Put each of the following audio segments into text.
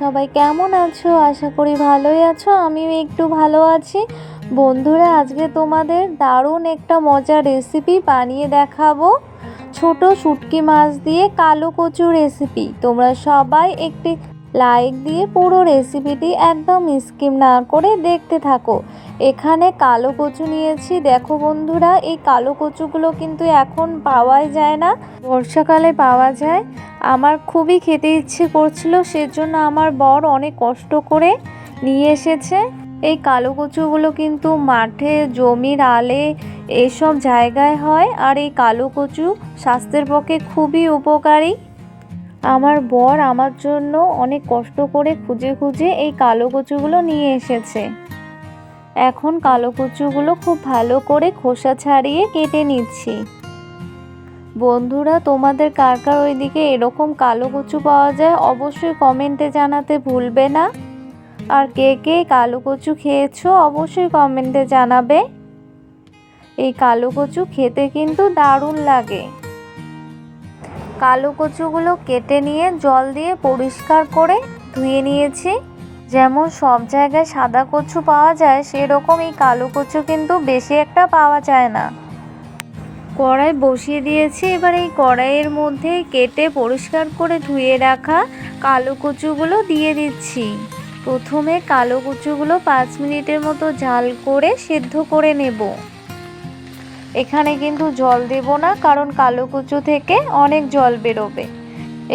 সবাই কেমন আছো? আশা করি ভালোই আছো। আমি একটু ভালো আছি। বন্ধুরা, আজকে তোমাদের দারুণ একটা মজার রেসিপি বানিয়ে দেখাবো। ছোট শুটকি মাছ দিয়ে কালো কচু রেসিপি তোমরা সবাই একটি লাইক দিয়ে পুরো রেসিপিটি একদম স্কিম না করে দেখতে থাকো। এখানে কালো কচু নিয়েছি। দেখো বন্ধুরা, এই কালো কচুগুলো কিন্তু এখন পাওয়াই যায় না। বর্ষাকালে পাওয়া যায়। আমার খুবই খেতে ইচ্ছে করছিল, সেজন্য আমার বর অনেক কষ্ট করে নিয়ে এসেছে। এই কালো কচুগুলো কিন্তু মাঠে, জমির আলে এইসব জায়গায় হয়। আর এই কালো কচু স্বাস্থ্যের পক্ষে খুবই উপকারী। আমার বর আমার জন্য অনেক কষ্ট করে খুঁজে খুঁজে এই কালো কচুগুলো নিয়ে এসেছে। এখন কালো কচুগুলো খুব ভালো করে খোসা ছাড়িয়ে কেটে নিচ্ছি। বন্ধুরা, তোমাদের কার কার ওইদিকে এরকম কালো কচু পাওয়া যায় অবশ্যই কমেন্টে জানাতে ভুলবে না। আর কে কে কালো কচু খেয়েছো অবশ্যই কমেন্টে জানাবে। এই কালো কচু খেতে কিন্তু দারুণ লাগে। কালো কচুগুলো কেটে নিয়ে জল দিয়ে পরিষ্কার করে ধুয়ে নিয়েছি। যেমন সব জায়গায় সাদা কচু পাওয়া যায়, সেরকম এই কালো কচু কিন্তু বেশি একটা পাওয়া যায় না। কড়াই বসিয়ে দিয়েছি। এবার এই কড়াইয়ের মধ্যে কেটে পরিষ্কার করে ধুয়ে রাখা কালো কচুগুলো দিয়ে দিচ্ছি। প্রথমে কালো কচুগুলো পাঁচ মিনিটের মতো জাল করে সেদ্ধ করে নেব। এখানে কিন্তু জল দেব না, কারণ কালো কুচু থেকে অনেক জল বেরোবে।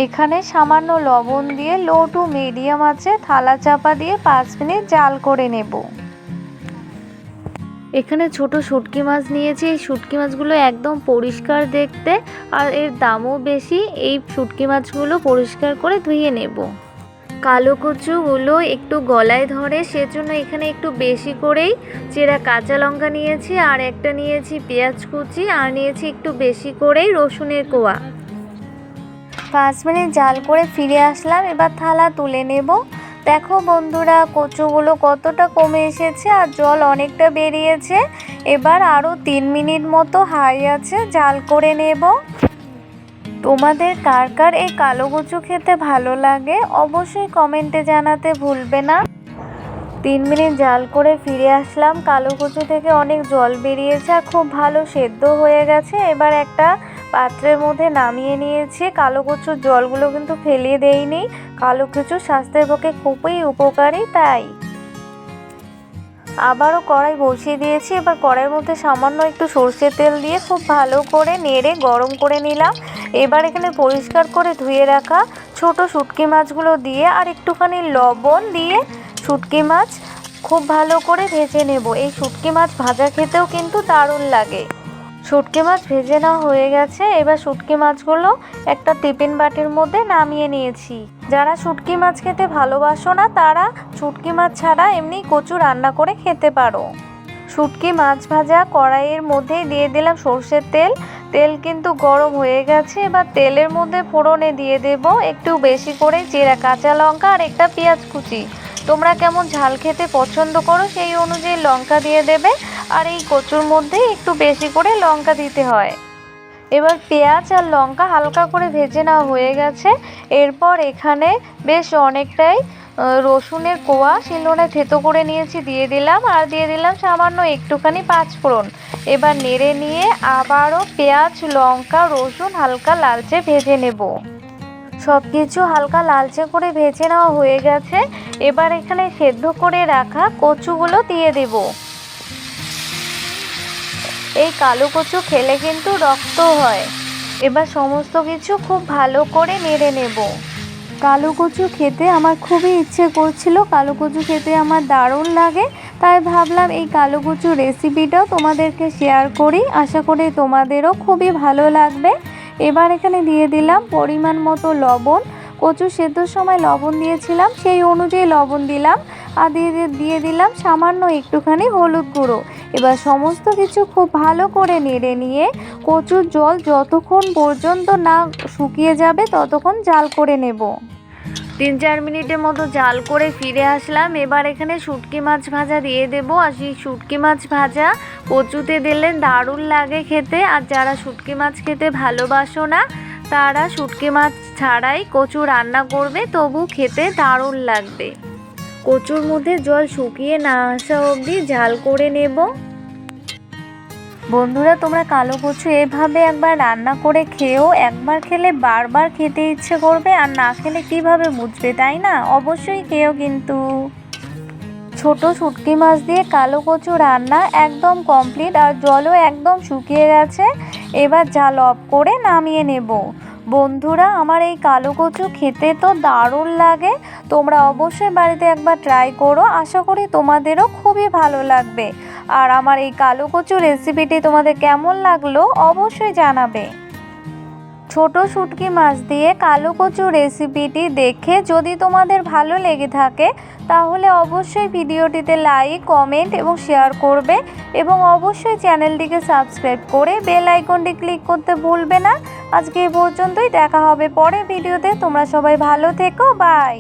এখানে সামান্য লবণ দিয়ে লো টু মিডিয়াম আছে, থালা চাপা দিয়ে পাঁচ মিনিট জাল করে নেব। এখানে ছোট শুটকি মাছ নিয়েছি, এই শুটকি মাছগুলো একদম পরিষ্কার দেখতে, আর এর দামও বেশি, এই শুটকি মাছগুলো পরিষ্কার করে ধুয়ে নেব। কালো কচুগুলো একটু গলায় ধরে, সেজন্য এখানে একটু বেশি করেই চেরা কাঁচা লঙ্কা নিয়েছি, আর একটা নিয়েছি পেঁয়াজ কুচি, আর নিয়েছি একটু বেশি করেই রসুনের কোয়া। পাঁচ মিনিট জাল করে ফিরে আসলাম, এবার থালা তুলে নেব। দেখো বন্ধুরা, কচুগুলো কতটা কমে এসেছে আর জল অনেকটা বেরিয়েছে। এবার আরও তিন মিনিট মতো হাই আছে, জাল করে নেব। তোমাদের কার কার এই কালো কচু খেতে ভালো লাগে অবশ্যই কমেন্টে জানাতে ভুলবে না। তিন মিনিট জাল করে ফিরে আসলাম। কালো কচু থেকে অনেক জল বেরিয়েছে আর খুব ভালো সেদ্ধ হয়ে গেছে। এবার একটা পাত্রের মধ্যে নামিয়ে নিয়েছি। কালো কচুর জলগুলো কিন্তু ফেলিয়ে দেইনি। কালো কচু স্বাস্থ্যের পক্ষে খুবই উপকারী, তাই। আবারও কড়াই বসিয়ে দিয়েছি। এবার কড়াইয়ের মধ্যে সামান্য একটু সর্ষের তেল দিয়ে খুব ভালো করে নেড়ে গরম করে নিলাম। এবার এখানে পরিষ্কার করে ধুয়ে রাখা ছোট শুটকি মাছগুলো দিয়ে আর একটুখানি লবণ দিয়ে শুটকি মাছ খুব ভালো করে ভেজে নেব। এই শুটকি মাছ ভাজা খেতেও কিন্তু দারুণ লাগে। শুটকি মাছ ভেজে নেওয়া হয়ে গেছে। এবার শুটকি মাছগুলো একটা টিফিন বাটির মধ্যে নামিয়ে নিয়েছি। যারা শুটকি মাছ খেতে ভালোবাসো না, তারা শুটকি মাছ ছাড়া এমনি কচু রান্না করে খেতে পারো। শুটকি মাছ ভাজা কড়াইয়ের মধ্যেই দিয়ে দিলাম সর্ষের তেল। তেল কিন্তু গরম হয়ে গেছে, এবার তেলের মধ্যে ফোড়নে দিয়ে দেব একটু বেশি করে জিরা, কাঁচা লঙ্কা আর একটা পেঁয়াজ কুচি। তোমরা কেমন ঝাল খেতে পছন্দ করো সেই অনুযায়ী লঙ্কা দিয়ে দেবে, আর এই কচুর মধ্যে একটু বেশি করে লঙ্কা দিতে হয়। এবার পেঁয়াজ আর লঙ্কা হালকা করে ভেজে নেওয়া হয়ে গেছে। এরপর এখানে বেশ অনেকটাই রসুনের কোয়া শিলনে থেতো করে নিয়েছি, দিয়ে দিলাম, আর দিয়ে দিলাম সামান্য একটুখানি পাঁচফোড়ন। এবার নেড়ে নিয়ে আবারও পেঁয়াজ, লঙ্কা, রসুন হালকা লালচে ভেজে নেব। সব কিছু হালকা লালচে করে ভেজে নেওয়া হয়ে গেছে। এবার এখানে সেদ্ধ করে রাখা কচুগুলো দিয়ে দেব। এই কালো কচু খেলে কিন্তু রক্ত হয়। এবার সমস্ত কিছু খুব ভালো করে নেড়ে নেব। কালো কচু খেতে আমার খুবই ইচ্ছে করছিল। কালো কচু খেতে আমার দারুণ লাগে। তাই ভাবলাম এই কালো কচু রেসিপিটাও তোমাদেরকে শেয়ার করি। আশা করি তোমাদেরও খুবই ভালো লাগবে। এবার এখানে দিয়ে দিলাম পরিমাণ মতো লবণ। কচু সেদ্ধর সময় লবণ দিয়েছিলাম। সেই অনুযায়ী লবণ দিলাম। আর দিয়ে দিয়ে দিলাম সামান্য একটুখানি হলুদ গুঁড়ো। এবার সমস্ত কিছু খুব ভালো করে নেড়ে নিয়ে কচুর জল যতক্ষণ পর্যন্ত না শুকিয়ে যাবে ততক্ষণ জাল করে নেব। তিন চার মিনিটের মতো জাল করে ফিরে আসলাম। এবার এখানে শুটকি মাছ ভাজা দিয়ে দেব। আর সেই শুটকি মাছ ভাজা কচুতে দিলে দারুণ লাগে খেতে। আর যারা শুটকি মাছ খেতে ভালোবাসো না, তারা শুটকি মাছ ছাড়াই কচু রান্না করবে, তবু খেতে দারুণ লাগবে। কচুর মধ্যে জল শুকিয়ে না আসা অবধি ঝাল করে নেব। বন্ধুরা, তোমরা কালো কচু এভাবে একবার রান্না করে খেয়েও একবার খেলে বারবার খেতে ইচ্ছে করবে আর না খেলে কীভাবে বুঝবে, তাই না? অবশ্যই খেয়েও কিন্তু। ছোট শুটকি মাছ দিয়ে কালো কচু রান্না একদম কমপ্লিট আর জলও একদম শুকিয়ে গেছে। এবার জাল অফ করে নামিয়ে নেব। বন্ধুরা, আমার এই কালো কচু খেতে তো দারুণ লাগে। তোমরা অবশ্যই বাড়িতে একবার ট্রাই করো। আশা করি তোমাদেরও খুবই ভালো লাগবে। আর আমার এই কালো কচু রেসিপিটি তোমাদের কেমন লাগল অবশ্যই জানাবে। ছোট শুটকি মাছ দিয়ে কালো কচু রেসিপিটি দেখে যদি তোমাদের ভালো লেগে থাকে, তাহলে অবশ্যই ভিডিওটিতে লাইক কমেন্ট এবং শেয়ার করবে এবং অবশ্যই চ্যানেলটিকে সাবস্ক্রাইব করে বেল আইকনটি ক্লিক করতে ভুলবে না। আজকে এই পর্যন্তই, দেখা হবে পরে ভিডিওতে তোমরা সবাই ভালো থেকো বাই